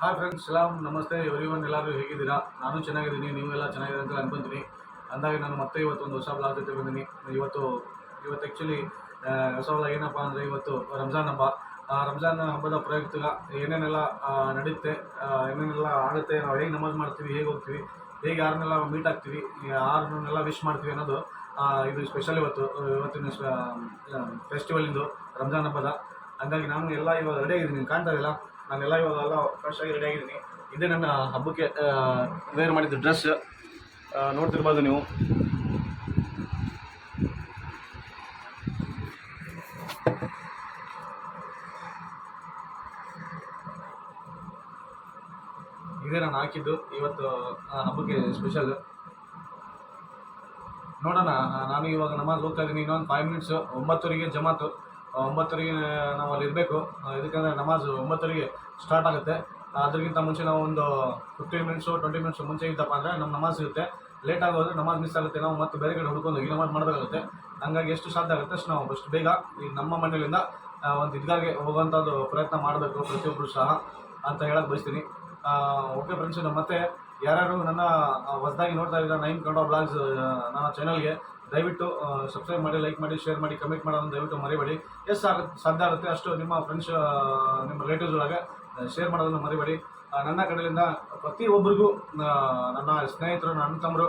Hi friends ಸಲಾಮ್ ನಮಸ್ತೆ every one ಎಲ್ಲರೂ ಹೇಗಿದ್ದೀರಾ? ನಾನು ಚೆನ್ನಾಗಿದ್ದೀನಿ, ನೀವೆಲ್ಲ ಚೆನ್ನಾಗಿದೆ ಅಂತ ಅನ್ಕೊಂತೀನಿ. ಅಂದಾಗ ನಾನು ಮತ್ತೆ ಇವತ್ತು ಒಂದು ಹೊಸ ಬ್ಲಾಗ್ ಜೊತೆ ಬಂದಿನಿ. ಇವತ್ತು ಇವತ್ತು ಆ್ಯಕ್ಚುಲಿ ಹೊಸ ಬ್ಲಾಗ್ ಏನಪ್ಪ ಅಂದರೆ ಇವತ್ತು ರಂಜಾನ್ ಹಬ್ಬ. ರಂಜಾನ್ ಹಬ್ಬದ ಪ್ರಯುಕ್ತ ಏನೇನೆಲ್ಲ ನಡೆಯುತ್ತೆ ಏನೇನೆಲ್ಲ ಆಗುತ್ತೆ, ನಾವು ಹೇಗೆ ನಮಾಜ್ ಮಾಡ್ತೀವಿ, ಹೇಗೆ ಹೋಗ್ತೀವಿ, ಹೇಗೆ ಯಾರನ್ನೆಲ್ಲ ಮೀಟ್ ಆಗ್ತೀವಿ, ಯಾರನ್ನೆಲ್ಲ ವಿಶ್ ಮಾಡ್ತೀವಿ ಅನ್ನೋದು ಇದು ಸ್ಪೆಷಲ್ ಇವತ್ತು, ಇವತ್ತಿನ ಫೆಸ್ಟಿವಲಿಂದು ರಂಜಾನ್ ಹಬ್ಬದ. ಹಂಗಾಗಿ ನಾನು ಎಲ್ಲ ಇವಾಗ ರೆಡಿ ಆಗಿದ್ದೀನಿ. ಕಾಣ್ತಾ ಇಲ್ಲ ನಾನೆಲ್ಲ ಇವಾಗ ಎಲ್ಲ ಫ್ರೆಶ್ ಆಗಿ ರೆಡಿ ಆಗಿದ್ದೀನಿ. ಇದೇ ನನ್ನ ಹಬ್ಬಕ್ಕೆ ವೇರ್ ಮಾಡಿದ್ದು ಡ್ರೆಸ್ ನೋಡ್ತಿರ್ಬೋದು ನೀವು. ಇದೇ ನಾನು ಹಾಕಿದ್ದು ಇವತ್ತು ಹಬ್ಬಕ್ಕೆ ಸ್ಪೆಷಲ್ ನೋಡೋಣ ನಾನು ಇವಾಗ ನಮಾಜ್ ಹೋಗ್ತಾ ಇದ್ದೀನಿ ಇನ್ನೊಂದು ಫೈವ್ ಮಿನಿಟ್ಸ್ ಒಂಬತ್ತುವರೆಗೆ ಜಮಾತು. ಆ, ಒಂಬತ್ತುವರೆಗೆ ನಾವು ಅಲ್ಲಿ ಇರಬೇಕು. ಇದಕ್ಕಂದರೆ ನಮಾಜ್ ಒಂಬತ್ತರಿಗೆ ಸ್ಟಾರ್ಟ್ ಆಗುತ್ತೆ. ಅದಕ್ಕಿಂತ ಮುಂಚೆ ನಾವು ಒಂದು ಫಿಫ್ಟೀನ್ ಮಿನಿಟ್ಸು ಟ್ವೆಂಟಿ ಮಿನಿಟ್ಸ್ ಮುಂಚೆ ಇದ್ದಪ್ಪ ಅಂದರೆ ನಮ್ಮ ನಮಾಜ್ ಇರುತ್ತೆ ಲೇಟ್ ಆಗೋದ್ರೆ ನಮಾಜ್ ಮಿಸ್ ಆಗುತ್ತೆ. ನಾವು ಮತ್ತೆ ಬೇರೆ ಕಡೆ ಹುಡ್ಕೊಂಡು ಹೋಗಿ ನಮಾಜ್ ಮಾಡಬೇಕಾಗುತ್ತೆ. ಹಂಗಾಗಿ ಎಷ್ಟು ಸಾಧ್ಯ ಆಗುತ್ತೆ ಅಷ್ಟು ನಾವು ಅಷ್ಟು ಬೇಗ ಈ ನಮ್ಮ ಮನೆಯಿಂದ ಒಂದು ಇದ್ಗಾಗೆ ಹೋಗುವಂಥದ್ದು ಪ್ರಯತ್ನ ಮಾಡಬೇಕು ಪ್ರತಿಯೊಬ್ಬರು ಸಹ ಅಂತ ಹೇಳಕ್ಕೆ ಬಯಸ್ತೀನಿ. ಓಕೆ ಫ್ರೆಂಡ್ಸ್ ಮತ್ತೆ ಯಾರ್ಯಾರು ನನ್ನ ಹೊಸದಾಗಿ ನೋಡ್ತಾ ಇದ್ದಾರೆ ನೈನ್ ಕನ್ನಡ ಬ್ಲಾಗ್ಸ್ ನನ್ನ ಚಾನಲ್ಗೆ ದಯವಿಟ್ಟು ಸಬ್ಸ್ಕ್ರೈಬ್ ಮಾಡಿ ಲೈಕ್ ಮಾಡಿ ಶೇರ್ ಮಾಡಿ ಕಮೆಂಟ್ ಮಾಡೋದನ್ನು ದಯವಿಟ್ಟು ಮರಿಬೇಡಿ. ಎಷ್ಟು ಆಗುತ್ತೆ ಸಾಧ್ಯ ಆಗುತ್ತೆ. ಅಷ್ಟು ನಿಮ್ಮ ಫ್ರೆಂಡ್ಸ್ ನಿಮ್ಮ ರಿಲೇಟಿವ್ಸ್ ಒಳಗೆ ಶೇರ್ ಮಾಡೋದನ್ನು ಮರಿಬೇಡಿ. ನನ್ನ ಕಡೆಯಿಂದ ಪ್ರತಿಯೊಬ್ಬರಿಗೂ ಒಬ್ಬರಿಗೂ ನನ್ನ ಸ್ನೇಹಿತರು, ನನ್ನ ತಮ್ಮರು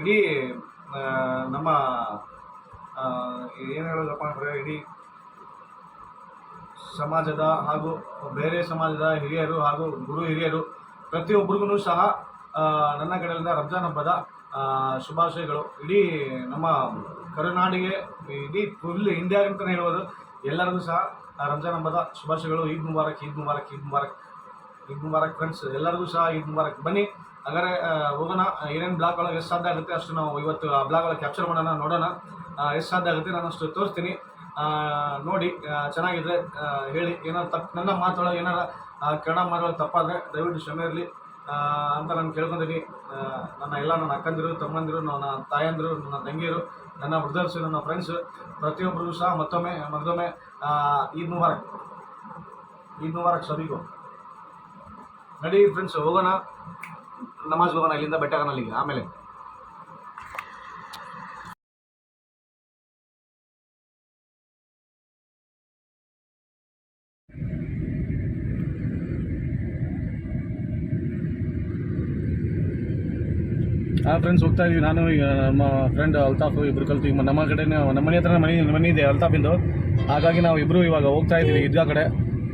ಇಡೀ ನಮ್ಮ ಏನು ಹೇಳೋದಪ್ಪ ಅಂದರೆ, ಇಡೀ ಸಮಾಜದ ಹಾಗೂ ಬೇರೆ ಸಮಾಜದ ಹಿರಿಯರು ಹಾಗೂ ಗುರು ಹಿರಿಯರು ಪ್ರತಿಯೊಬ್ಬರಿಗೂ ಸಹ ನನ್ನ ಕಡೆಯಿಂದ ರಂಜಾನ್ ಹಬ್ಬದ ಶುಭಾಶಯಗಳು. ಇಡೀ ನಮ್ಮ ಕರುನಾಡಿಗೆ, ಇಡೀ ಫುಲ್ ಇಂಡಿಯಾ ಅಂತಲೇ ಹೇಳ್ಬೋದು. ಎಲ್ಲರಿಗೂ ಸಹ ರಂಜಾನ್ ಹಬ್ಬದ ಶುಭಾಶಯಗಳು. ಈದ್ ಮುಬಾರಕ್ ಈದ್ ಮುಬಾರಕ್ ಈದ್ ಮುಬಾರಕ್ ಈದ್ ಮುಬಾರಕ್ ಫ್ರೆಂಡ್ಸ್ ಎಲ್ಲರಿಗೂ ಸಹ ಈದ್ ಮುಬಾರಕ್. ಬನ್ನಿ, ಹಾಗಾದ್ರೆ ಹೋಗೋಣ. ಏನೇನು ಬ್ಲಾಗ್ ಒಳಗೆ ಎಷ್ಟು ಸಾಧ್ಯ ಆಗುತ್ತೆ ಅಷ್ಟು ನಾವು ಇವತ್ತು ಆ ಬ್ಲಾಗ್ ಒಳಗೆ ಕ್ಯಾಪ್ಚರ್ ಮಾಡೋಣ, ನೋಡೋಣ. ಎಷ್ಟು ಸಾಧ್ಯ ಆಗುತ್ತೆ ನಾನು ಅಷ್ಟು ತೋರಿಸ್ತೀನಿ. ನೋಡಿ ಚೆನ್ನಾಗಿದ್ರೆ ಹೇಳಿ. ಏನಾದ್ರು ತಪ್ಪು ನನ್ನ ಮಾತೊಳಗೆ ಏನಾರ ಕನ್ನಡ ಮಾತೊಳಗೆ ತಪ್ಪಾದರೆ ದಯವಿಟ್ಟು ಕ್ಷಮೆ ಇರಲಿ. ಅಂತ ನಾನು ಕೇಳ್ಕೊತೀನಿ ನನ್ನ ಎಲ್ಲ ನನ್ನ ಅಕ್ಕಂದಿರು, ತಮ್ಮಂದಿರು, ನನ್ನ ತಾಯಂದಿರು, ನನ್ನ ತಂಗಿಯರು, ನನ್ನ ಬ್ರದರ್ಸು ನನ್ನ ಫ್ರೆಂಡ್ಸು ಪ್ರತಿಯೊಬ್ಬರು ಸಹ ಮತ್ತೊಮ್ಮೆ ಮತ್ತೊಮ್ಮೆ ಈದ್ ಮುಬಾರಕ್. ಈದ್ ಮುಬಾರಕ್ ಸಬಿಗೂ ನಡಿ ಫ್ರೆಂಡ್ಸ್ ಹೋಗೋಣ. ನಮಾಜ್ ಹೋಗೋಣ ಇಲ್ಲಿಂದ ಬೆಟ್ಟ ಅಲ್ಲಿಗೆ ಆಮೇಲೆ. ಹಾಂ ಫ್ರೆಂಡ್ಸ್ ಹೋಗ್ತಾ ಇದೀವಿ. ನಾನು ಈಗ ನಮ್ಮ ಫ್ರೆಂಡ್ ಅಲ್ತಾಫ್ ಇಬ್ರು ಕಲ್ತು. ಈಗ ನಮ್ಮ ಕಡೆನೇ ನಮ್ಮ ಮನೆ ಹತ್ರ ಮನೆ ಮನೆ ಇದೆ ಅಲ್ತಾಫಿಂದು. ಹಾಗಾಗಿ ನಾವು ಇಬ್ಬರು ಇವಾಗ ಹೋಗ್ತಾ ಇದ್ದೀವಿ ಈದ್ಗಾ ಕಡೆ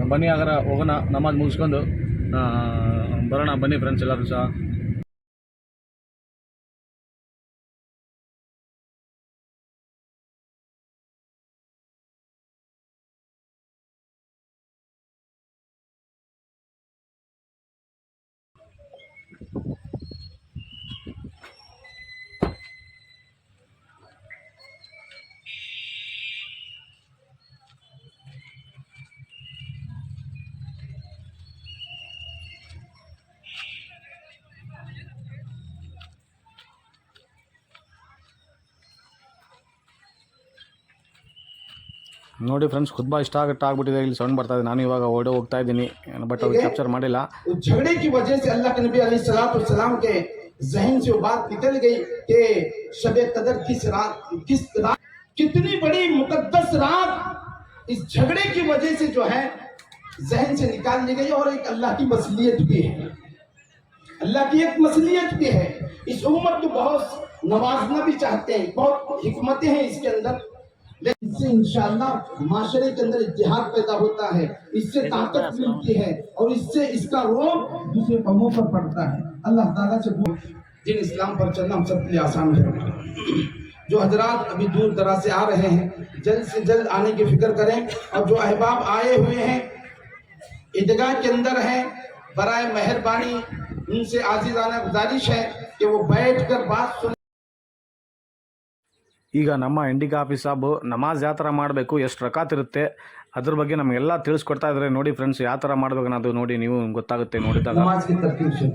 ಬನ್ನಿ ಆಗರ ಹೋಗೋಣ. ನಮಾಜ್ ಮುಗಿಸ್ಕೊಂಡು ಆ, ಬರೋಣ. ಬನ್ನಿ ಫ್ರೆಂಡ್ಸ್ ಎಲ್ಲರೂ ಸಹ. ನೋಡಿ ಫ್ರೆಂಡ್ಸ್ ಖುದ್ಬಾ ಇಷ್ಟ ಆಗಟ್ಟ ಆಗ್ಬಿಟ್ಟಿದೆ ಇಲ್ಲಿ ಸೌಂಡ್ ಬರ್ತಾ ಇದೆ ನಾನು ಇವಾಗ ಓಡಿ ಹೋಗ್ತಾ ಇದ್ದೀನಿ ಬಟ್ ಅದು ಕ್ಯಾಪ್ಚರ್ ಮಾಡಿಲ್ಲ उस झगड़े की वजह से अल्लाह के नबी सलाम के जहन से वो बात निकल गई कि शब कदर किस रात किस रात कितनी बड़ी मुकद्दस रात इस झगड़े की वजह से जो है जहन से निकाल ली गई और एक अल्लाह की मसलियत भी है अल्लाह की एक मसलियत भी है इस उम्मत को बहुत नवाजना भी चाहते हैं बहुत हिकमतें हैं इसके अंदर लेकिन इससे इंशाल्लाह माशरे के अंदर इतिहाद पैदा होता है। इससे ताकत मिलती है और इससे इसका रोग दूसरे कमों पर पड़ता है। अल्लाह ताला से दिन इस्लाम पर चलना हम सबके लिए आसान है। जो हजरात अभी दूर दराज से आ रहे हैं, जल्द से जल्द आने की फ़िक्र करें और जो अहबाब आए हुए हैं, ईदगाह के अंदर है, बराए मेहरबानी, उनसे आजीजाना गुजारिश है कि वो बैठ कर बात सुन। ಈಗ ನಮ್ಮ ಇಂಡಿಕಾ ಆಫೀಸ್ ಸಾಬು ನಮಾಜ್ ಯಾವ ಥರ ಮಾಡಬೇಕು ಎಷ್ಟು ರಕಾತ್ ಇರುತ್ತೆ ಅದ್ರ ಬಗ್ಗೆ ನಮಗೆಲ್ಲ ತಿಳಿಸ್ಕೊಡ್ತಾ ಇದ್ದಾರೆ ನೋಡಿ ಫ್ರೆಂಡ್ಸ್ ಯಾವ ಥರ ಮಾಡ್ಬೇಕು ಅನ್ನೋದು ನೋಡಿ ನೀವು ಗೊತ್ತಾಗುತ್ತೆ ನೋಡಿದಾಗ नमाज की तरतीब से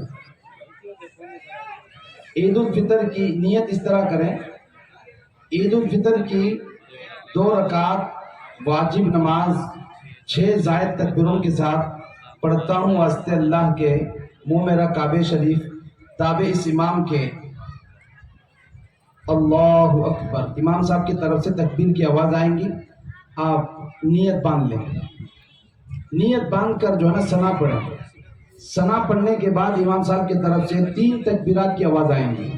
ईद उल फितर की नियत इस तरह करें ईद उल फितर की दो रकात वाजिब नमाज छह जायद तकबीरों के साथ पढ़ता हूँ वास्ते अल्लाह के मुंह मेरा काबे शरीफ ताबे इस इमाम के अल्लाह अकबर इमाम साहब की तरफ़ से तकबीर की आवाज़ आएँगी। आप नियत बाँध लें। नियत बाँध कर जो है ना सना पढ़ें। सना पढ़ने के बाद इमाम साहब की तरफ़ से तीन तकबीरात की आवाज़ आएँगी।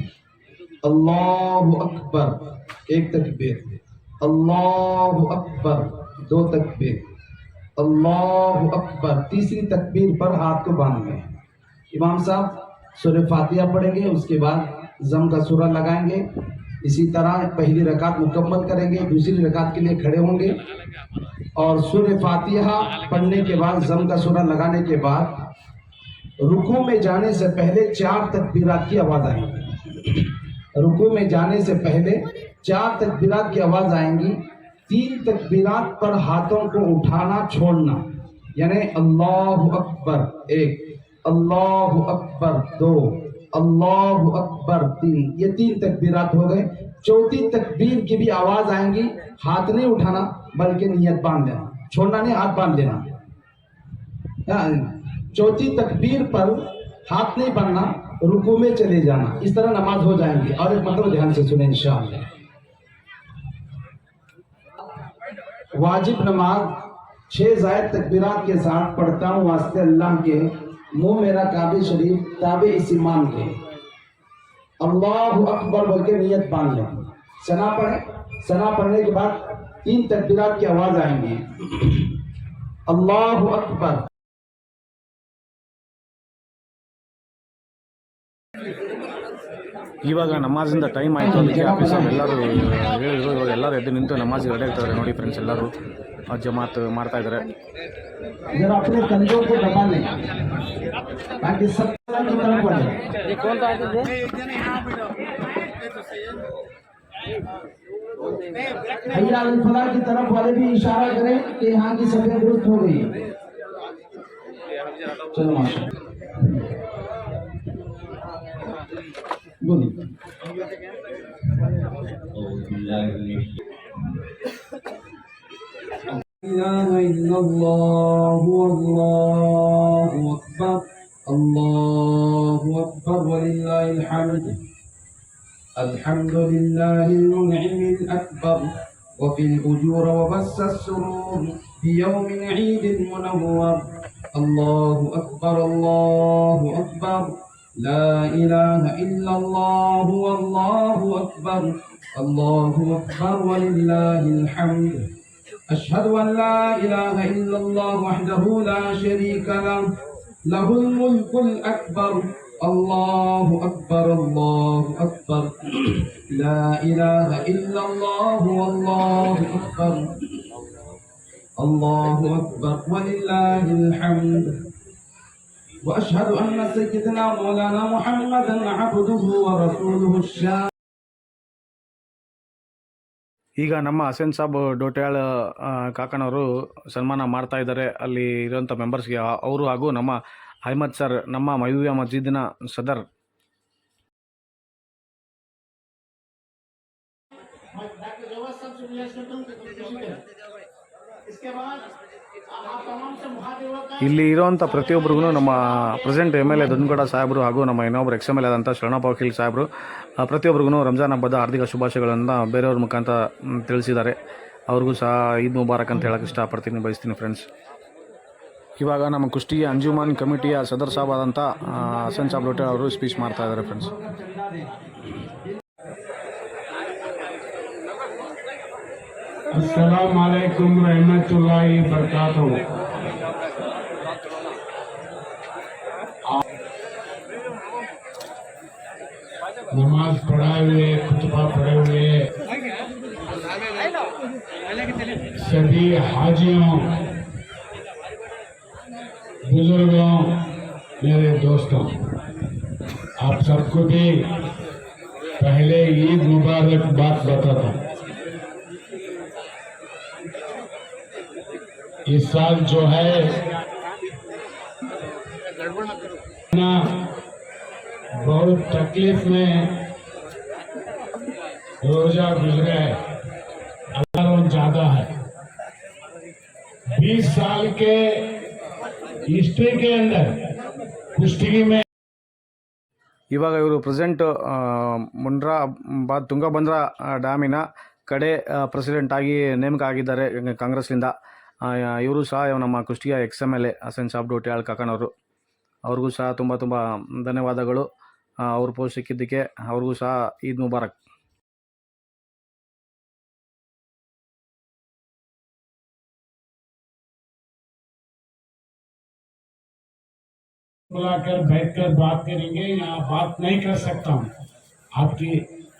अल्लाह अकबर एक तकबीर। अल्लाह अकबर दो तकबीर। अल्लाह अकबर तीसरी तकबीर पर हाथ को बाँध लें। इमाम साहब सूर्य फातिहा पढ़ेंगे, उसके बाद जम का सूरा लगाएँगे। इसी तरह पहली रकात मुकम्मल करेंगे, दूसरी रकात के लिए खड़े होंगे। और सूर्य फातिहा पढ़ने के बाद, जम का सूरा लगाने के बाद, रुकू में जाने से पहले चार तकबीरात की आवाज़ आएगी। रुकू में जाने से पहले चार तकबीरात की आवाज़ आएँगी। तीन तकबीरात पर हाथों को उठाना, छोड़ना। यानी अल्लाह अकबर, एक। अल्लाह अकबर, दो। अल्लाह अकबर तीन ये तीन तकबीरात हो गए। चौथी तकबीर की भी आवाज़ आएँगी हाथ नहीं उठाना बल्कि नियत बाँध लेना छोड़ना नहीं हाथ बाँध लेना हाँ, चौथी तकबीर पर हाथ नहीं बनना रुकू में चले जाना इस तरह नमाज़ हो जाएँगी और एक मतलब ध्यान से सुने इंशाअल्लाह। वाजिब नमाज़ छह जायद तकबीरात के साथ पढ़ता हूँ वास्ते अल्लाह के मुंह मेरा काबे शरीफ ताबे इस इमाम के अल्लाह अकबर बोल के नियत बांध लें सना पढ़े सना पढ़ने के बाद तीन तकबीरात की आवाज आएंगी अल्लाह अकबर ಇವಾಗ ನಮಾಜಿಂದ ಟೈಮ್ ಆಯಿತು ಅದಕ್ಕೆ ಆಫೀಸಲ್ಲಿ ಎಲ್ಲರೂ ಹೇಳಿದ್ರು ಇವಾಗ ಎಲ್ಲರೂ ಎದ್ದು ನಿಂತು ನಮಾಜಿಗೆ ರೆಡಿ ಆಗ್ತಾರೆ ನೋಡಿ ಫ್ರೆಂಡ್ಸ್ ಎಲ್ಲರೂ और जमात मारता इधर। इधर अपने कंधों को सब की तरफ़ बढ़े ये कौन था भैया अल्फला की तरफ़ वाले भी इशारा करें कि यहाँ की सफ़ेद दुरुस्त हो गई। चलो माशा बोलिए। إله إلا الله والله أكبر الله أكبر ولله الحمد. الحمد لله المنعم الأكبر وفي الأجور وبس السرور في يوم عيد منور. الله أكبر الله أكبر لا إله إلا الله والله أكبر. الله أكبر ولله الحمد. أشهد أن لا إله إلا الله وحده لا شريك له. له الملك الأكبر. الله أكبر الله أكبر. لا إله إلا الله والله أكبر. الله أكبر ولله الحمد. وأشهد أن سيدنا مولانا محمدا عبده ورسوله الشام ಈಗ ನಮ್ಮ ಹಸೇನ್ ಸಾಬ್ ಡೋಟ್ಯಾಳ್ ಕಾಕನವರು ಸನ್ಮಾನ ಮಾಡ್ತಾ ಇದ್ದಾರೆ. ಅಲ್ಲಿ ಇರುವಂಥ ಮೆಂಬರ್ಸ್ಗೆ ಅವರು ಹಾಗೂ ನಮ್ಮ ಅಹಮದ್ ಸರ್ ನಮ್ಮ ಮೈವಿಯ ಮಸ್ಜಿದಿನ ಸದರ್ ಇಲ್ಲಿ ಇರೋವಂಥ ಪ್ರತಿಯೊಬ್ಬರಿಗೂ ನಮ್ಮ present M L A Doddagouda ಸಾಹೇಬರು ಹಾಗೂ ನಮ್ಮ ಇನ್ನೊಬ್ಬರು ಎಕ್ಸ್ ಎಂ ಎಲ್ ಎ ಆದಂಥ ಶರಣಪ್ಪ ವಕೀಲ್ ಸಾಹೇಬರು ಪ್ರತಿಯೊಬ್ಬರಿಗೂ ರಂಜಾನ್ ಹಬ್ಬದ ಹಾರ್ದಿಕ ಶುಭಾಶಯಗಳನ್ನು ಬೇರೆಯವ್ರ ಮುಖಾಂತರ ತಿಳಿಸಿದ್ದಾರೆ. ಅವ್ರಿಗೂ ಸಹ ಈದ್ ಮುಬಾರಕ್ ಅಂತ ಹೇಳಕ್ಕೆ ಇಷ್ಟಪಡ್ತೀನಿ, ಬಯಸ್ತೀನಿ ಫ್ರೆಂಡ್ಸ್ ಇವಾಗ ನಮ್ಮ ಕುಷ್ಟಿಯ ಅಂಜುಮಾನ್ ಕಮಿಟಿಯ ಸದರ್ ಸಾಬ್ ಆದಂಥ ಹಸನ್ ಚಾಬ್ಲೋಟೆ ಅವರು ಸ್ಪೀಚ್ ಮಾಡ್ತಾ ಇದ್ದಾರೆ ಫ್ರೆಂಡ್ಸ್ ಅಸ್ಸಲಾಂ ಅಲೈಕುಮ್ ರಹಮತುಲ್ಲಾಹಿ ಬರ್ಕಾತು नमाज़ पढ़ाए हुए, खुतबा पढ़े हुए। सभी हाजियों, बुज़ुर्गों, मेरे दोस्तों, आप सबको भी पहले ईद मुबारक बात बताता हूँ। इस साल जो है, ना बहुत तकलीफ में रोजा गुजरे है हजारों ज्यादा है बीस साल के हिस्ट्री के अंदर कुश्ती में ಇವಾಗ ಇವರು ಪ್ರೆಸೆಂಟ್ ಮುಂಡ್ರಾ ಬಾ ತುಂಗಭದ್ರಾ ಆ, ಡ್ಯಾಮಿನ ಕಡೆ ಪ್ರೆಸಿಡೆಂಟ್ ಆಗಿ ನೇಮಕ ಆಗಿದ್ದಾರೆ ಕಾಂಗ್ರೆಸ್ನಿಂದ ಇವರು ಸಹ ನಮ್ಮ ಕುಷ್ಟಿಯ ex M L A Hasan Saab Dotiyal ಕಾಕನವರು ಅವ್ರಿಗೂ ಸಹ ತುಂಬ ತುಂಬ ಧನ್ಯವಾದಗಳು ಆ, ಅವ್ರ ಪೋಸ್ಟ್ ಸಿಕ್ಕಿದ್ದಕ್ಕೆ ಅವ್ರಿಗೂ ಸಹ ಈದ್ ಮುಬಾರಕ್ बुलाकर बैठकर बात करेंगे यहाँ बात नहीं कर सकता हूँ आपकी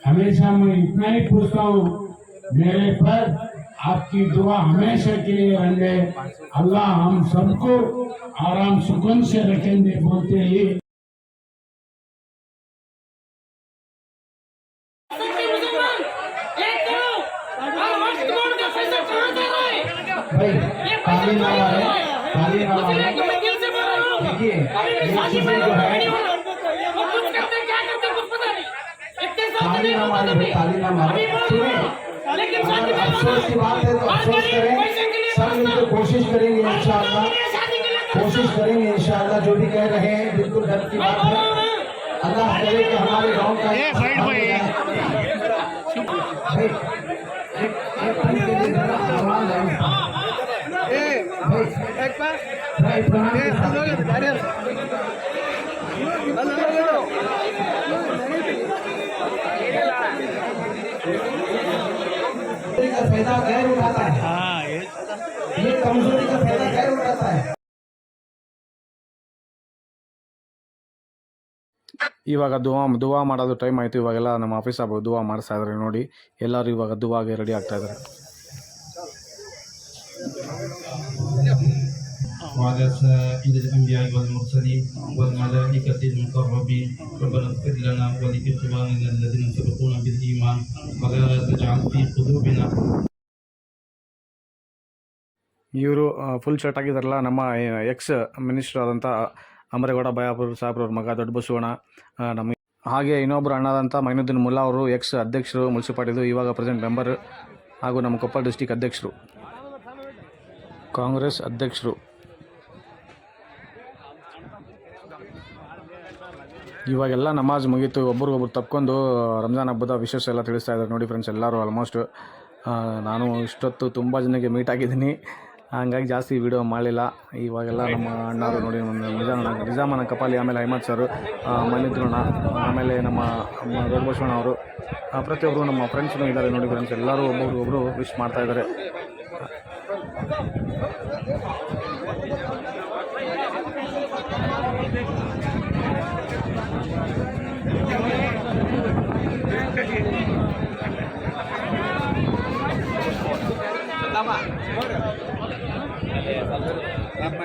हमेशा मैं इतना ही पूछता हूँ मेरे पर आपकी दुआ हमेशा के लिए रहने अल्लाह हम सबको आराम सुकून से रखेंगे बोलते ही की बात है तो अफसोस करें। सब मिलकर कोशिश करेंगे इंशाअल्लाह कोशिश करेंगे इंशाअल्लाह जो भी कह रहे हैं बिल्कुल डर की बात है। अल्लाह करे कि हमारे गाँव का भाई। एक एक फायदा गैर उठाता है ये कमजोरी का फायदा गैर उठाता है ಇವಾಗ ದುವಾ ದುವಾ ಮಾಡೋದು ಟೈಮ್ ಆಯಿತು ಇವಾಗೆಲ್ಲ ನಮ್ಮ ಆಫೀಸ್ ಆಗ ದುವಾ ಮಾಡಿಸ್ತಾ ಇದ್ದಾರೆ ನೋಡಿ ಎಲ್ಲರೂ ಇವಾಗ ದುವಾಗೆ ರೆಡಿ ಆಗ್ತಾ ಇದ್ದಾರೆ وعلى سائر الأنبياء والمرسلين والملائكة المقربين ربنا اغفر لنا ولإخواننا الذين سبقونا بالإيمان ولا تجعل في قلوبنا ಇವರು ಫುಲ್ ಶರ್ಟ್ ಆಗಿದ್ದಾರಲ್ಲ ನಮ್ಮ ಎಕ್ಸ್ ಮಿನಿಸ್ಟರ್ ಆದಂಥ ಅಮರೇಗೌಡ ಬಯಾಪುರ ಸಾಹೇಬ್ರವ್ರ ಮಗ ದೊಡ್ಡ ಬಸವಣ್ಣ ನಮಗೆ ಹಾಗೆ ಇನ್ನೊಬ್ಬರು ಅಣ್ಣಾದಂಥ ಮೈನುದ್ದೀನ್ ಮುಲ್ಲಾ ಅವರು ಎಕ್ಸ್ ಅಧ್ಯಕ್ಷರು ಮುನ್ಸಿಪಾಲ್ಟಿದು ಇವಾಗ ಪ್ರೆಸೆಂಟ್ ಮೆಂಬರ್ ಹಾಗೂ ನಮ್ಮ ಕೊಪ್ಪಳ ಡಿಸ್ಟಿಕ್ ಅಧ್ಯಕ್ಷರು. ಕಾಂಗ್ರೆಸ್ ಅಧ್ಯಕ್ಷರು. ಇವಾಗೆಲ್ಲ ನಮಾಜ್ ಮುಗೀತು, ಒಬ್ರಿಗೊಬ್ರು ತಪ್ಕೊಂಡು ರಂಜಾನ್ ಹಬ್ಬದ ವಿಶೇಷ ಎಲ್ಲ ತಿಳಿಸ್ತಾ ಇದ್ದಾರೆ ನೋಡಿ ಫ್ರೆಂಡ್ಸ್ ಎಲ್ಲರೂ ಆಲ್ಮೋಸ್ಟ್ ನಾನು ಇಷ್ಟೊತ್ತು ತುಂಬ ಜನಕ್ಕೆ ಮೀಟ್ ಆಗಿದ್ದೀನಿ. ಹಂಗಾಗಿ ಜಾಸ್ತಿ ವಿಡಿಯೋ ಮಾಡಲಿಲ್ಲ. ಇವಾಗೆಲ್ಲ ನಮ್ಮ ಅಣ್ಣವರು ನೋಡಿ ನಿಜಾಮಣ್ಣ ನಿಜಾಮನ ಕಪಾಲಿ, ಆಮೇಲೆ ಅಹಮದ್ ಸರ್ ಮನಿದ್ರಣ ಆಮೇಲೆ ನಮ್ಮ ನಮ್ಮ ದೊಡ್ಡ ಅವರು ಪ್ರತಿಯೊಬ್ಬರು ನಮ್ಮ ಫ್ರೆಂಡ್ಸ್ನೂ ಇದ್ದಾರೆ ನೋಡಿ ಫ್ರೆಂಡ್ಸ್ ಎಲ್ಲರೂ ಒಬ್ಬೊಬ್ರು ಒಬ್ಬರು ವಿಶ್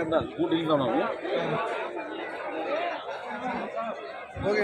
இருந்தா கூட்டின்னு சொன்னாங்க. ஓகே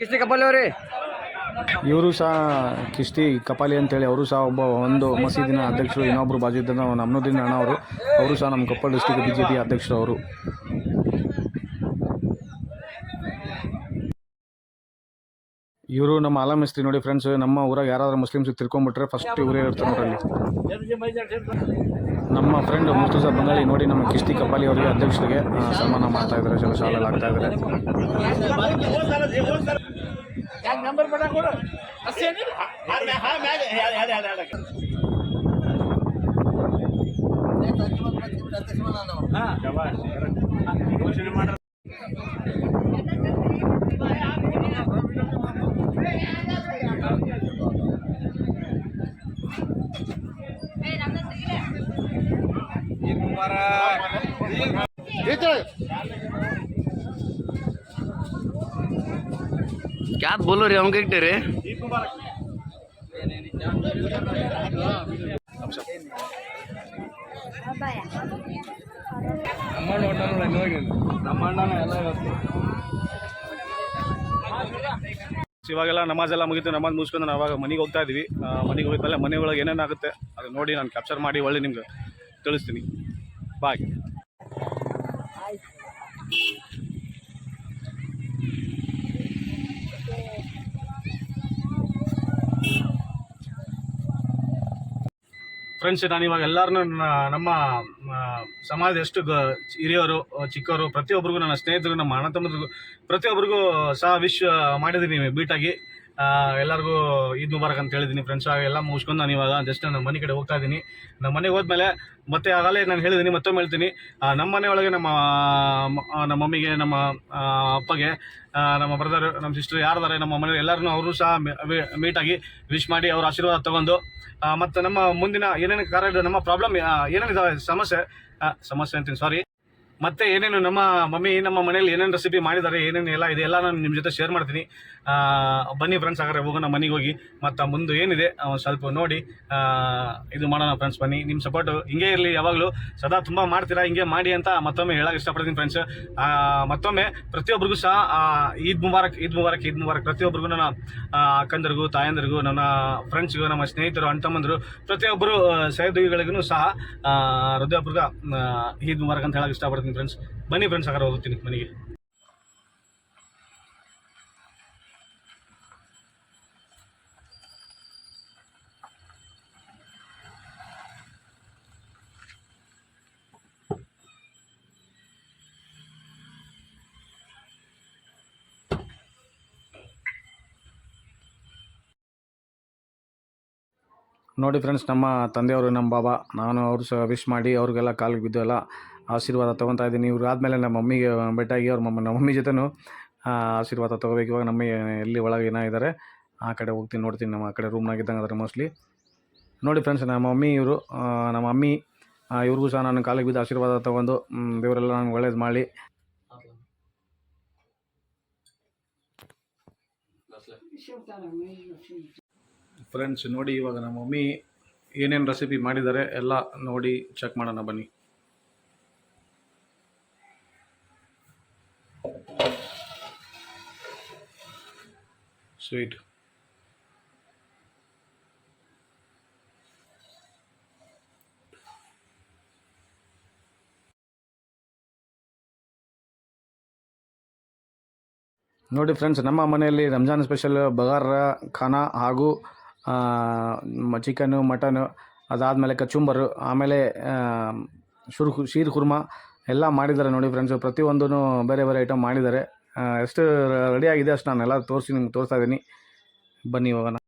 ಕಿಸ್ತಿ ಕಪಾಲಿ ಅವ್ರಿ. ಇವರು ಸಹ ಕಿಶ್ತಿ ಕಪಾಲಿ ಅಂತೇಳಿ ಅವರು ಸಹ ಒಬ್ಬ ಒಂದು ಮಸೀದಿನ ಅಧ್ಯಕ್ಷರು ಇನ್ನೊಬ್ಬರು ಬಾಜು ಇದ್ದ ನಮ್ನುದ್ದೀನ್ ಅಣ್ಣ ಅವರು. ಅವರು ಸಹ ನಮ್ಮ Koppal district B J P ಅಧ್ಯಕ್ಷರು ಅವರು. ಇವರು ನಮ್ಮ ಆಲಮಿಸ್ತಿ ಮಿಸ್ತ್ರಿ ನೋಡಿ ಫ್ರೆಂಡ್ಸ್ ನಮ್ಮ ಊರಾಗ ಯಾರಾದ್ರೂ ಮುಸ್ಲಿಮ್ಸ್ ತಿರ್ಕೊಂಡ್ಬಿಟ್ರೆ ಫಸ್ಟ್ ಇವರೇ ಇರ್ತಾರೆ ನೋಡ್ರಿ ನಮ್ಮ ಫ್ರೆಂಡ್ ಮುರ್ತುಜ ಬಂಗಾಳಿ ನೋಡಿ ನಮ್ಮ ಕಿಸ್ತಿ ಕಪಾಲಿ ಅವರಿಗೆ ಅಧ್ಯಕ್ಷರಿಗೆ ಸನ್ಮಾನ ಮಾಡ್ತಾ ಇದ್ದಾರೆ ಜನ ಶಾಲೆಲ್ಲ ಆಗ್ತಾ ಇದ್ದಾರೆ. क्या बोलो रे हम कहते रे ಇವಾಗೆಲ್ಲ ನಮಾಜ್ ಎಲ್ಲ ಮುಗಿತು ನಮಾಜ್ ಮುಗಿಸ್ಕೊಂಡು ನಾವು ಅವಾಗ ಮನೆಗೆ ಹೋಗ್ತಾ ಇದೀವಿ ಮನೆಗೆ ಹೋಗಿದ್ಮೇಲೆ ಮನೆ ಒಳಗೆ ಏನೇನಾಗುತ್ತೆ ಅದು ನೋಡಿ ನಾನು ಕ್ಯಾಪ್ಚರ್ ಮಾಡಿ ಒಳ್ಳೆ ನಿಮ್ಗೆ ತಿಳಿಸ್ತೀನಿ ಬಾಯ್ ಫ್ರೆಂಡ್ಸ್ ನಾನು ಇವಾಗ ಎಲ್ಲರನ್ನೂ ನಮ್ಮ ಸಮಾಜದ ಎಷ್ಟು ಹಿರಿಯವರು ಚಿಕ್ಕವರು ಪ್ರತಿಯೊಬ್ಬರಿಗೂ ನನ್ನ ಸ್ನೇಹಿತರು, ನಮ್ಮ ಅಣ್ಣ ತಮ್ಮದ್ರಿಗೂ ಪ್ರತಿಯೊಬ್ಬರಿಗೂ ಸಹ ವಿಶ್ ಮಾಡಿದ್ದೀನಿ ಬೀಟಾಗಿ ಎಲ್ಲರಿಗೂ ಈದ್ ಮುಬಾರಕ್ ಅಂತ ಹೇಳಿದ್ದೀನಿ ಫ್ರೆಂಡ್ಸ್ ಎಲ್ಲ ಮುಗಿಸ್ಕೊಂಡು ನಾನು ಇವಾಗ ಜಸ್ಟ್ ನನ್ನ ಮನೆ ಕಡೆ ಹೋಗ್ತಾ ಇದ್ದೀನಿ ನಮ್ಮ ಮನೆಗೆ ಹೋದ್ಮೇಲೆ ಮತ್ತೆ ಆಗಲೇ ನಾನು ಹೇಳಿದ್ದೀನಿ ಮತ್ತೊಮ್ಮೆ ಹೇಳ್ತೀನಿ. ನಮ್ಮ ಮನೆ ಒಳಗೆ ನಮ್ಮ ನಮ್ಮ ಮಮ್ಮಿಗೆ, ನಮ್ಮ ಅಪ್ಪಗೆ ನಮ್ಮ ಬ್ರದರ್ ನಮ್ಮ ಸಿಸ್ಟರ್ ಯಾರಿದ್ದಾರೆ ನಮ್ಮ ಮನೆ ಎಲ್ಲರನ್ನೂ ಅವರು ಸಹ ಮೀಟಾಗಿ ವಿಶ್ ಮಾಡಿ ಅವ್ರ ಆಶೀರ್ವಾದ ತಗೊಂಡು ಮತ್ತು ನಮ್ಮ ಮುಂದಿನ ಏನೇನು ಕಾರ್ಯ ನಮ್ಮ ಪ್ರಾಬ್ಲಮ್ ಏನೇನಿದಾವೆ, ಸಮಸ್ಯೆ ಸಮಸ್ಯೆ ಅಂತೀನಿ ಸಾರಿ ಮತ್ತೆ ಏನೇನು ನಮ್ಮ ಮಮ್ಮಿ, ನಮ್ಮ ಮನೇಲಿ ಏನೇನು ರೆಸಿಪಿ ಮಾಡಿದ್ದಾರೆ, ಏನೇನು ಎಲ್ಲ ಇದೆ, ಎಲ್ಲ ನಾನು ನಿಮ್ಮ ಜೊತೆ ಶೇರ್ ಮಾಡ್ತೀನಿ. ಬನ್ನಿ ಫ್ರೆಂಡ್ಸ್ ಹಾಗಾದ್ರೆ ಹೋಗೋಣ ಮನೆಗೆ ಹೋಗಿ. ಮತ್ತು ಮುಂದೆ ಏನಿದೆ ಒಂದು ಸ್ವಲ್ಪ ನೋಡಿ. ಇದು ಮಾಡೋಣ ಫ್ರೆಂಡ್ಸ್ ಬನ್ನಿ. ನಿಮ್ಮ ಸಪೋರ್ಟು ಹಿಂಗೆ ಇರಲಿ, ಯಾವಾಗಲೂ ಸದಾ ತುಂಬ ಮಾಡ್ತೀರಾ, ಹಿಂಗೆ ಮಾಡಿ ಅಂತ ಮತ್ತೊಮ್ಮೆ ಹೇಳಕ್ಕೆ ಇಷ್ಟಪಡ್ತೀನಿ ಫ್ರೆಂಡ್ಸ್ ಮತ್ತೊಮ್ಮೆ ಪ್ರತಿಯೊಬ್ಬರಿಗೂ ಸಹ ಈದ್ ಮುಬಾರಕ್ ಈದ್ ಮುಬಾರಕ್ ಈದ್ ಮುಬಾರಕ್. ಪ್ರತಿಯೊಬ್ಬರಿಗೂ ನನ್ನ ಅಕ್ಕಂದ್ರಿಗೂ, ತಾಯಂದರಿಗೂ, ನನ್ನ ಫ್ರೆಂಡ್ಸ್ಗೂ ನಮ್ಮ ಸ್ನೇಹಿತರು ಅಣ್ಣ ತಮ್ಮಂದರು ಪ್ರತಿಯೊಬ್ಬರು ಸಹೋದ್ಯೋಗಿಗಳಿಗೂ ಸಹ ಹೃದಯಪೂರ್ವಕ ಈದ್ ಮುಬಾರಕ್ ಅಂತ ಹೇಳಕ್ಕೆ ಇಷ್ಟಪಡ್ತೀನಿ. ಫ್ರೆಂಡ್ಸ್ ಬನ್ನಿ ಫ್ರೆಂಡ್ಸ್ ಹಾಗಾದ್ರೆ ಹೋಗ್ತೀನಿ ಮನೆಗೆ. ನೋಡಿ ಫ್ರೆಂಡ್ಸ್ ನಮ್ಮ ತಂದೆಯವರು, ನಮ್ಮ ಬಾಬಾ, ನಾನು ಅವರು ಸಹ ವಿಶ್ ಮಾಡಿ ಅವ್ರಿಗೆಲ್ಲ ಕಾಲಿಗೆ ಬಿದ್ದು ಎಲ್ಲ ಆಶೀರ್ವಾದ ತೊಗೊತಾ ಇದ್ದೀನಿ. ಇವ್ರು ಆದಮೇಲೆ ನಮ್ಮ ಮಮ್ಮಿಗೆ ಭೇಟಿಯಾಗಿ ಅವ್ರ ಮಮ್ಮ ನಮ್ಮ ಮಮ್ಮಿ ಜೊತೆನೂ ಆಶೀರ್ವಾದ ತೊಗೋಬೇಕು. ಇವಾಗ ನಮ್ಮ ಎಲ್ಲಿ ಒಳಗೆ ಏನೋ ಆ ಕಡೆ ಹೋಗ್ತೀನಿ, ನೋಡ್ತೀನಿ. ನಮ್ಮ ಆ ಕಡೆ ರೂಮ್ನಾಗ ಇದ್ದಂಗೆ ಅದಾರೆ ಮೋಸ್ಟ್ಲಿ ನೋಡಿ ಫ್ರೆಂಡ್ಸ್ ನಮ್ಮ ಮಮ್ಮಿ ಇವರು ನಮ್ಮ ಮಮ್ಮಿ ಇವ್ರಿಗೂ ಸಹ ನಾನು ಕಾಲಿಗೆ ಬಿದ್ದು ಆಶೀರ್ವಾದ ತೊಗೊಂಡು ದೇವರೆಲ್ಲ ನನಗೆ ಒಳ್ಳೇದು ಮಾಡಿ. ಫ್ರೆಂಡ್ಸ್ ನೋಡಿ ಇವಾಗ ನಮ್ಮ ಮಮ್ಮಿ ಏನೇನು ರೆಸಿಪಿ ಮಾಡಿದ್ದಾರೆ, ಎಲ್ಲ ನೋಡಿ ಚೆಕ್ ಮಾಡೋಣ ಬನ್ನಿ. ಸ್ವೀಟ್ ನೋಡಿ ಫ್ರೆಂಡ್ಸ್ ನಮ್ಮ ಮನೆಯಲ್ಲಿ ರಂಜಾನ್ ಸ್ಪೆಷಲ್ ಬಗಾರ ಖಾನಾ ಹಾಗೂ ಚಿಕನ್ನು ಮಟನು ಅದಾದಮೇಲೆ ಕಚುಂಬರು ಆಮೇಲೆ ಶುರು, ಶುರ್ ಕುರ್ಮಾ ಎಲ್ಲ ಮಾಡಿದ್ದಾರೆ ನೋಡಿ ಫ್ರೆಂಡ್ಸು ಪ್ರತಿಯೊಂದೂ ಬೇರೆ ಬೇರೆ ಐಟಮ್ ಮಾಡಿದ್ದಾರೆ. ಎಷ್ಟು ರೆಡಿ ಆಗಿದೆ ಅಷ್ಟು ನಾನು ಎಲ್ಲ ತೋರಿಸಿ ನಿಮ್ಗೆ ತೋರಿಸ್ತಾ ಇದ್ದೀನಿ. ಬನ್ನಿ ಹೋಗೋಣ.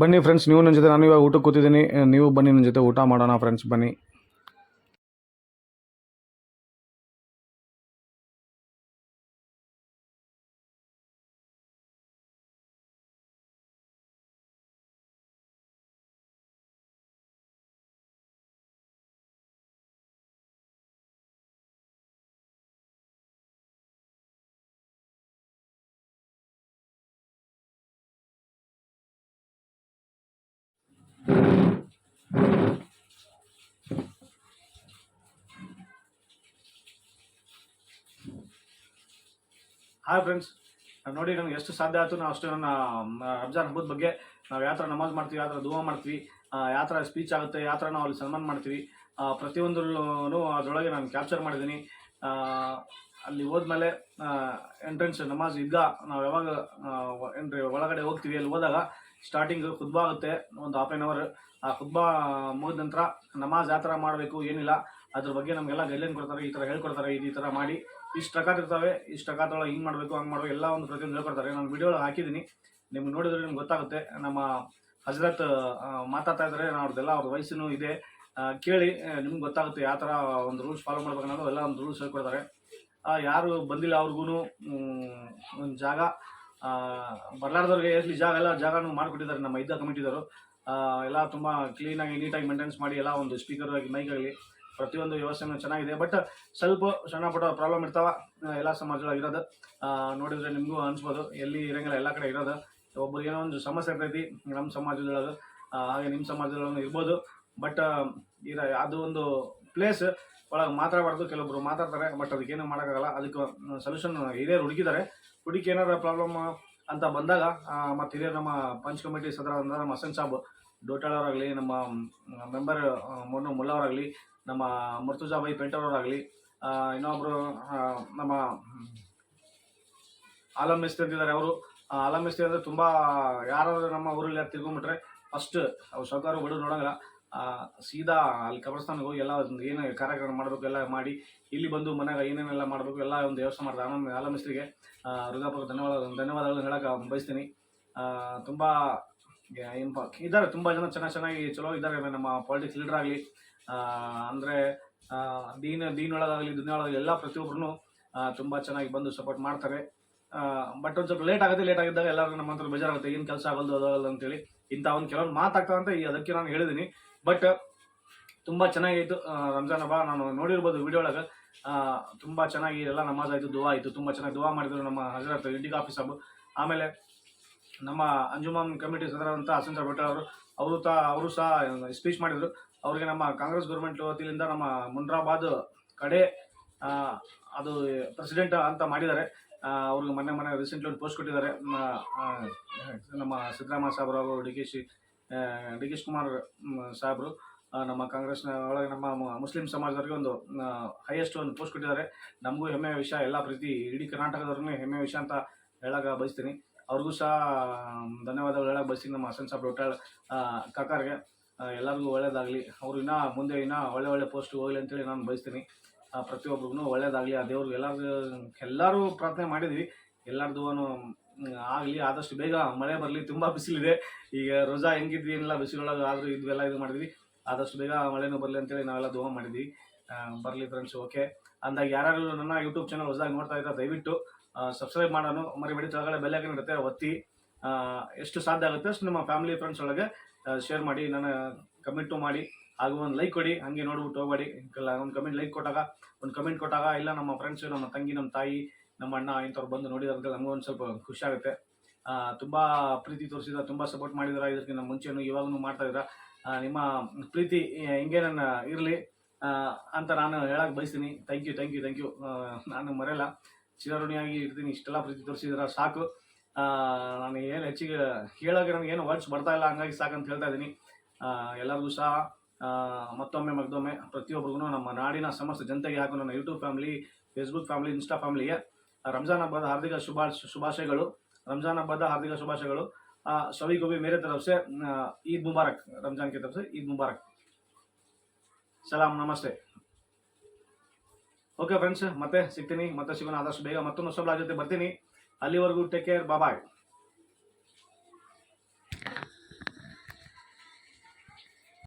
ಬನ್ನಿ ಫ್ರೆಂಡ್ಸ್ ನೀವು ನನ್ನ ಜೊತೆ ನಾನು ಇವಾಗ ಊಟಕ್ಕೆ ಕೂತಿದ್ದೀನಿ. ನೀವು ಬನ್ನಿ ನನ್ನ ಜೊತೆ ಊಟ ಮಾಡೋಣ ಫ್ರೆಂಡ್ಸ್ ಬನ್ನಿ. ಹಾಯ್ ಫ್ರೆಂಡ್ಸ್ ನೋಡಿ ನಮ್ಗೆ ಎಷ್ಟು ಸಾಧ್ಯ ಆಯಿತು, ನಾವು ಅಷ್ಟು ನನ್ನ ರಂಜಾನ್ ಹಬ್ಬದ ಬಗ್ಗೆ ನಾವು ಯಾವ ಥರ ನಮಾಜ್ ಮಾಡ್ತೀವಿ ಯಾವ ಥರ ದುವಾ ಮಾಡ್ತೀವಿ ಯಾವ ಥರ ಸ್ಪೀಚ್ ಆಗುತ್ತೆ ಯಾವ ಥರ ನಾವು ಅಲ್ಲಿ ಸನ್ಮಾನ ಮಾಡ್ತೀವಿ ಪ್ರತಿಯೊಂದರಲ್ಲೂ ಅದರೊಳಗೆ ನಾನು ಕ್ಯಾಪ್ಚರ್ ಮಾಡಿದ್ದೀನಿ. ಅಲ್ಲಿ ಹೋದ್ಮೇಲೆ ಎಂಟ್ರೆನ್ಸ್ ನಮಾಜ್ ಇದ್ದ ನಾವು ಯಾವಾಗ ಎಂಟ್ರಿ ಒಳಗಡೆ ಹೋಗ್ತೀವಿ, ಅಲ್ಲಿ ಹೋದಾಗ ಸ್ಟಾರ್ಟಿಂಗ್ ಖುದ್ಬಾ ಆಗುತ್ತೆ. ಒಂದು ಹಾಫ್ ಆನ್ ಅವರ್ ಆ ಖುದ್ಬಾ ಮುಗಿದ ನಂತರ ನಮಾಜ್ ಯಾವ ಥರ ಮಾಡಬೇಕು, ಏನಿಲ್ಲ. ಅದ್ರ ಬಗ್ಗೆ ನಮಗೆಲ್ಲ ಗೈಡ್ಲೈನ್ ಕೊಡ್ತಾರೆ, ಈ ಥರ ಹೇಳ್ಕೊಡ್ತಾರೆ, ಇದು ಈ ಥರ ಮಾಡಿ. ಇಷ್ಟು ಟಕಾತ್ ಇರ್ತವೆ, ಇಷ್ಟು ಟಕಾತೊಳಗೆ ಹಿಂಗೆ ಮಾಡಬೇಕು, ಹಂಗೆ ಮಾಡಬೇಕು, ಎಲ್ಲ ಒಂದು ಪ್ರತಿಯೊಂದು ಹೇಳ್ಕೊಡ್ತಾರೆ. ನಾನು ವಿಡಿಯೋ ಹಾಕಿದ್ದೀನಿ. ನಿಮ್ಗೆ ನೋಡಿದ್ರೆ ನಿಮ್ಗೆ ಗೊತ್ತಾಗುತ್ತೆ. ನಮ್ಮ ಹಜರತ್ ಮಾತಾಡ್ತಾ ಇದ್ದಾರೆ ಅವ್ರದ್ದೆಲ್ಲ ಅವ್ರ ವಯಸ್ಸಿನೂ ಇದೆ. ಕೇಳಿ ನಿಮ್ಗೆ ಗೊತ್ತಾಗುತ್ತೆ ಯಾವ ಥರ ಒಂದು ರೂಲ್ಸ್ ಫಾಲೋ ಮಾಡ್ಬೇಕು ಅನ್ನೋದು ಎಲ್ಲ ಒಂದು ರೂಲ್ಸ್ ಹೇಳ್ಕೊಡ್ತಾರೆ. ಯಾರು ಬಂದಿಲ್ಲ ಅವ್ರಿಗೂ ಒಂದು ಜಾಗ. ಬರಲಾರ್ದವ್ರಿಗೆ ಎಲ್ಲಿ ಜಾಗ ಎಲ್ಲ ಜಾಗನೂ ಮಾಡಿಕೊಟ್ಟಿದ್ದಾರೆ, ನಮ್ಮ ಇದ್ದ ಕಮಿಟಿದವರು ಎಲ್ಲ ತುಂಬ ಕ್ಲೀನಾಗಿ ನೀಟಾಗಿ ಮೇಂಟೈನ್ಸ್ ಮಾಡಿ, ಎಲ್ಲ ಒಂದು ಸ್ಪೀಕರ್ ಆಗಿ ಮೈಕ್ ಆಗಲಿ, ಪ್ರತಿಯೊಂದು ವ್ಯವಸ್ಥೆನೂ ಚೆನ್ನಾಗಿದೆ. ಬಟ್ ಸ್ವಲ್ಪ ಸಣ್ಣ ಪುಟ್ಟ ಪ್ರಾಬ್ಲಮ್ ಇರ್ತಾವ, ಎಲ್ಲ ಸಮಾಜದೊಳಗೆ ಇರೋದು. ನೋಡಿದ್ರೆ ನಿಮಗೂ ಅನ್ಸ್ಬೋದು, ಎಲ್ಲಿ ಇರಂಗಿಲ್ಲ, ಎಲ್ಲ ಕಡೆ ಇರೋದು. ಒಬ್ರಿಗೆ ಏನೋ ಒಂದು ಸಮಸ್ಯೆ ಇರ್ತೈತಿ ನಮ್ಮ ಸಮಾಜದೊಳಗೆ. ಹಾಗೆ ನಿಮ್ಮ ಸಮಾಜದೊಳಗೂ ಇರ್ಬೋದು. ಬಟ್ ಇರ, ಅದು ಒಂದು ಪ್ಲೇಸ್ ಒಳಗೆ ಮಾತಾಡಬಾರ್ದು. ಕೆಲವೊಬ್ರು ಮಾತಾಡ್ತಾರೆ ಬಟ್ ಅದಕ್ಕೇನು ಮಾಡೋಕ್ಕಾಗಲ್ಲ. ಅದಕ್ಕೆ ಸೊಲ್ಯೂಷನ್ ಹಿರಿಯರು ಹುಡುಕಿದ್ದಾರೆ. ಹುಡುಕಿ ಏನಾರ ಪ್ರಾಬ್ಲಮ್ ಅಂತ ಬಂದಾಗ ಮತ್ತು ಹಿರಿಯ ನಮ್ಮ ಪಂಚ್ ಕಮಿಟಿ ಸದರ ಅಂದ್ರೆ ನಮ್ಮ ಹಸನ್ ಸಾಬ್ ಡೋಟಾಳವರಾಗಲಿ ನಮ್ಮ ಮೆಂಬರ್ ಮೊನ್ನು ಮುಲ್ಲವರಾಗಲಿ ನಮ್ಮ ಮುರ್ತುಜಾ ಪೆಂಟರವರಾಗಲಿ ಇನ್ನೊಬ್ಬರು ನಮ್ಮ ಆಲಂ ಮಿಸ್ತ್ರಿ ಅಂತಿದ್ದಾರೆ ಅವರು. ಆಲಂ ಮಿಸ್ತ್ರಿ ಅಂದರೆ ತುಂಬ ಯಾರಾದ್ರೂ ನಮ್ಮ ಊರಲ್ಲಿ ಯಾರು ತಿರ್ಕೊಂಬಿಟ್ರೆ ಫಸ್ಟ್ ಅವ್ರು ಸಾವುಕಾರ ಬಡವ್ರು ನೋಡಂಗಿಲ್ಲ. ಸೀದಾ ಅಲ್ಲಿ ಕಬ್ರಸ್ತಾನಿಗೆ ಹೋಗಿ ಎಲ್ಲ ಏನು ಕಾರ್ಯಕ್ರಮ ಮಾಡಬೇಕು, ಎಲ್ಲ ಮಾಡಿ, ಇಲ್ಲಿ ಬಂದು ಮನೆಯಾಗ ಏನೇನೆಲ್ಲ ಮಾಡಬೇಕು, ಎಲ್ಲ ಒಂದು ವ್ಯವಸ್ಥೆ ಮಾಡಿದೆ. ಆಮ ಆಲಮಿಸ್ರಿಗೆ ಹೃದಯಪೂರ್ವಕ ಧನ್ಯವಾದ ಧನ್ಯವಾದಗಳು ಹೇಳಕ್ಕೆ ಬಯಸ್ತೀನಿ. ತುಂಬ ಏನಪ್ಪ, ಇದ್ದಾರೆ ತುಂಬ ಜನ ಚೆನ್ನಾಗಿ ಚೆನ್ನಾಗಿ ಚಲೋ ಇದ್ದಾರೆ. ನಮ್ಮ ಪಾಲಿಟಿಕ್ಸ್ ಲೀಡರ್ ಆಗಲಿ ಅಂದರೆ ದೀನ ದೀನ್ ಒಳಗಾಗಲಿ ದುನಿಯಾ ಒಳಗಾಗಲಿ ಎಲ್ಲ ಪ್ರತಿಯೊಬ್ಬರು ತುಂಬ ಚೆನ್ನಾಗಿ ಬಂದು ಸಪೋರ್ಟ್ ಮಾಡ್ತಾರೆ. ಬಟ್ ಒಂದು ಸ್ವಲ್ಪ ಲೇಟ್ ಆಗುತ್ತೆ ಲೇಟ್ ಆಗಿದ್ದಾಗ ಎಲ್ಲರೂ ನಮ್ಮ ಹತ್ರ ಬೇಜಾರಾಗುತ್ತೆ, ಏನು ಕೆಲಸ ಆಗಲ್ದು ಅದಾಗಲ್ಲ ಅಂತೇಳಿ. ಇಂಥ ಒಂದು ಕೆಲವೊಂದು ಮಾತಾಗ್ತಾವ ಅಂತ ಈ ಅದಕ್ಕೆ ನಾನು ಹೇಳಿದ್ದೀನಿ. ಬಟ್, ತುಂಬ ಚೆನ್ನಾಗಿತ್ತು. ರಂಜಾನ್ ಹಬ್ಬ ನಾನು ನೋಡಿರ್ಬೋದು ವಿಡಿಯೋ ಒಳಗೆ. ತುಂಬ ಚೆನ್ನಾಗಿ ಎಲ್ಲ ನಮಾಜ್ ಆಯಿತು ದುವಾ ಆಯಿತು ತುಂಬ ಚೆನ್ನಾಗಿ ದುವಾ ಮಾಡಿದ್ರು ನಮ್ಮ ಹಜರತ್ ಇಂಡಿಗಾ ಆಫೀಸ್ ಹಬ್ಬ. ಆಮೇಲೆ ನಮ್ಮ ಅಂಜುಮಾನ್ ಕಮಿಟಿ ಸದರಂತ ಹಸನ್ ಭಟ್ ಅವರು ಅವರು ತಾ, ಅವರು ಸಹ ಸ್ಪೀಚ್ ಮಾಡಿದರು. ಅವ್ರಿಗೆ ನಮ್ಮ ಕಾಂಗ್ರೆಸ್ ಗೌರ್ಮೆಂಟ್ ವತಿಯಿಂದ ನಮ್ಮ ಮುನ್ರಾಬಾದ್ ಕಡೆ ಅದು ಪ್ರೆಸಿಡೆಂಟ್ ಅಂತ ಮಾಡಿದ್ದಾರೆ. ಅವ್ರಿಗೆ ಮೊನ್ನೆ ಮೊನ್ನೆ ರೀಸೆಂಟ್ಲಿ ಒಂದು ಪೋಸ್ಟ್ ಕೊಟ್ಟಿದ್ದಾರೆ. ನಮ್ಮ ಸಿದ್ದರಾಮಯ್ಯ ಸಾಹೇಬ್ರವರು D K she D K Shivakumar ಮ್, ನಮ್ಮ ಕಾಂಗ್ರೆಸ್ನ ಒಳಗೆ ನಮ್ಮ ಮುಸ್ಲಿಂ ಸಮಾಜದವ್ರಿಗೆ ಒಂದು ಹೈಯೆಸ್ಟ್ ಒಂದು ಪೋಸ್ಟ್ ಕೊಟ್ಟಿದ್ದಾರೆ. ನಮಗೂ ಹೆಮ್ಮೆಯ ವಿಷಯ ಎಲ್ಲ ಪ್ರೀತಿ ಇಡೀ ಕರ್ನಾಟಕದವ್ರನ್ನೇ ಹೆಮ್ಮೆಯ ವಿಷಯ ಅಂತ ಹೇಳಕ್ಕೆ ಬಯಸ್ತೀನಿ. ಅವ್ರಿಗೂ ಸಹ ಧನ್ಯವಾದಗಳು ಹೇಳಕ್ಕೆ ಬಯಸ್ತೀನಿ ನಮ್ಮ ಹಸನ್ ಸಾಬ್ ಹೋಟೆಲ್ ಕಕಾರ್ಗೆ. ಎಲ್ಲರಿಗೂ ಒಳ್ಳೇದಾಗಲಿ. ಅವ್ರು ಇನ್ನೂ ಮುಂದೆ ಇನ್ನೂ ಒಳ್ಳೆ ಒಳ್ಳೆ ಪೋಸ್ಟ್ ಹೋಗಲಿ ಅಂತೇಳಿ ನಾನು ಬಯಸ್ತೀನಿ. ಪ್ರತಿಯೊಬ್ಬರಿಗೂ ಒಳ್ಳೇದಾಗಲಿ. ಆ ದೇವ್ರಿಗೆ ಎಲ್ಲರಿಗೂ ಎಲ್ಲರೂ ಪ್ರಾರ್ಥನೆ ಮಾಡಿದ್ವಿ. ಎಲ್ಲರದು ಆಗಲಿ, ಆದಷ್ಟು ಬೇಗ ಮಳೆ ಬರಲಿ, ತುಂಬ ಬಿಸಿಲಿದೆ. ಈಗ ರೋಜಾ ಹೆಂಗಿದ್ವಿ, ಏನಿಲ್ಲ, ಬಿಸಿಲೊಳಗೆ ಆದರೂ ಇದ್ವೆಲ್ಲ ಇದು ಮಾಡಿದ್ವಿ. ಆದಷ್ಟು ಬೇಗ ಮಳೆನೂ ಬರಲಿ ಅಂತೇಳಿ ನಾವೆಲ್ಲ ದೋಹ ಮಾಡಿದ್ವಿ. ಬರಲಿ ಫ್ರೆಂಡ್ಸ್ ಓಕೆ ಅಂದಾಗ ಯಾರು ನನ್ನ ಯೂಟ್ಯೂಬ್ ಚಾನಲ್ ಹೊಸದಾಗಿ ನೋಡ್ತಾ ಇದ್ದಾರೆ ದಯವಿಟ್ಟು ಸಬ್ಸ್ಕ್ರೈಬ್ ಮಾಡೋನು. ಮರಿಬೇಡಿ, ಕೆಳಗಡೆ ಬೆಲ್ಲೈಕನ್ ಇರುತ್ತೆ ಒತ್ತಿ. ಎಷ್ಟು ಸಾಧ್ಯ ಆಗುತ್ತೆ ಅಷ್ಟು ನಮ್ಮ ಫ್ಯಾಮಿಲಿ ಫ್ರೆಂಡ್ಸ್ ಒಳಗೆ ಶೇರ್ ಮಾಡಿ, ನನ್ನ ಕಮೆಂಟು ಮಾಡಿ. ಹಾಗೂ ಒಂದು ಲೈಕ್ ಕೊಡಿ, ಹಂಗೆ ನೋಡ್ಬಿಟ್ಟು ಹೋಗ್ಬೇಡಿ. ಒಂದು ಕಮೆಂಟ್ ಲೈಕ್ ಕೊಟ್ಟಾಗ, ಒಂದು ಕಮೆಂಟ್ ಕೊಟ್ಟಾಗ, ಇಲ್ಲ, ನಮ್ಮ ಫ್ರೆಂಡ್ಸು ನಮ್ಮ ತಂಗಿ, ನಮ್ಮ ತಾಯಿ ನಮ್ಮ ಅಣ್ಣ ಇಂಥವ್ರು ಬಂದು ನೋಡಿದಾರೆ ನಮಗೂ ಒಂದು ಸ್ವಲ್ಪ ಖುಷಿ ಆಗುತ್ತೆ. ತುಂಬ ಪ್ರೀತಿ ತೋರಿಸಿದ ತುಂಬ ಸಪೋರ್ಟ್ ಮಾಡಿದಾರ, ಇದಕ್ಕಿಂತ ಮುಂಚೆನೂ ಇವಾಗೂ ಮಾಡ್ತಾ ಇದ್ದೀರಾ ನಿಮ್ಮ ಪ್ರೀತಿ ಹಿಂಗೆ ನನ್ನ ಇರಲಿ ಅಂತ ನಾನು ಹೇಳಕ್ಕೆ ಬಯಸ್ತೀನಿ. Thank you thank you thank you ನಾನು ಮರೆಯಲ್ಲ. ಚಿರಋಣಿಯಾಗಿ ಇರ್ತೀನಿ ಇಷ್ಟೆಲ್ಲ ಪ್ರೀತಿ ತೋರಿಸಿದ್ರ ಸಾಕು. ನಾನು ಏನು ಹೆಚ್ಚಿಗೆ ಹೇಳೋಕೆ ನನಗೆ ಏನು ವರ್ಡ್ಸ್ ಬರ್ತಾ ಇಲ್ಲ, ಹಂಗಾಗಿ ಸಾಕಂತ ಹೇಳ್ತಾ ಇದ್ದೀನಿ ಎಲ್ಲರಿಗೂ ಸಹ ಮತ್ತೊಮ್ಮೆ ಮತ್ತೊಮ್ಮೆ ಪ್ರತಿಯೊಬ್ಬರಿಗೂ ನಮ್ಮ ನಾಡಿನ ಸಮಸ್ತ ಜನತೆಗೆ ಹಾಗೂ ನನ್ನ YouTube family Facebook family Insta ಫ್ಯಾಮಿಲಿಗೆ ರಂಜಾನ್ ಹಬ್ಬದ ಹಾರ್ದಿಕ ಶುಭಾ ಶುಭಾಶಯಗಳು ರಂಜಾನ್ ಹಬ್ಬದ ಹಾರ್ದಿಕ ಶುಭಾಶಯಗಳು आ, सभी को भी मेरे तरफ से आ, ईद मुबारक रमजान की तरफ से ईद मुबारक ಸಲಾಂ ನಮಸ್ತೆ ಓಕೆ ಫ್ರೆಂಡ್ಸ್ ಮತ್ತೆ ಸಿಗ್ತೀನಿ ಮತ್ತೆ ಸಿಗೋಣ ಆದಷ್ಟು ಬೇಗ ಮತ್ತೊಂದು ಹೊಸ ಬ್ಲಾಗ್ ಜೊತೆ ಬರ್ತೀನಿ ಅಲ್ಲಿವರೆಗೂ ಟೇಕ್ ಕೇರ್ ಬಾಯ್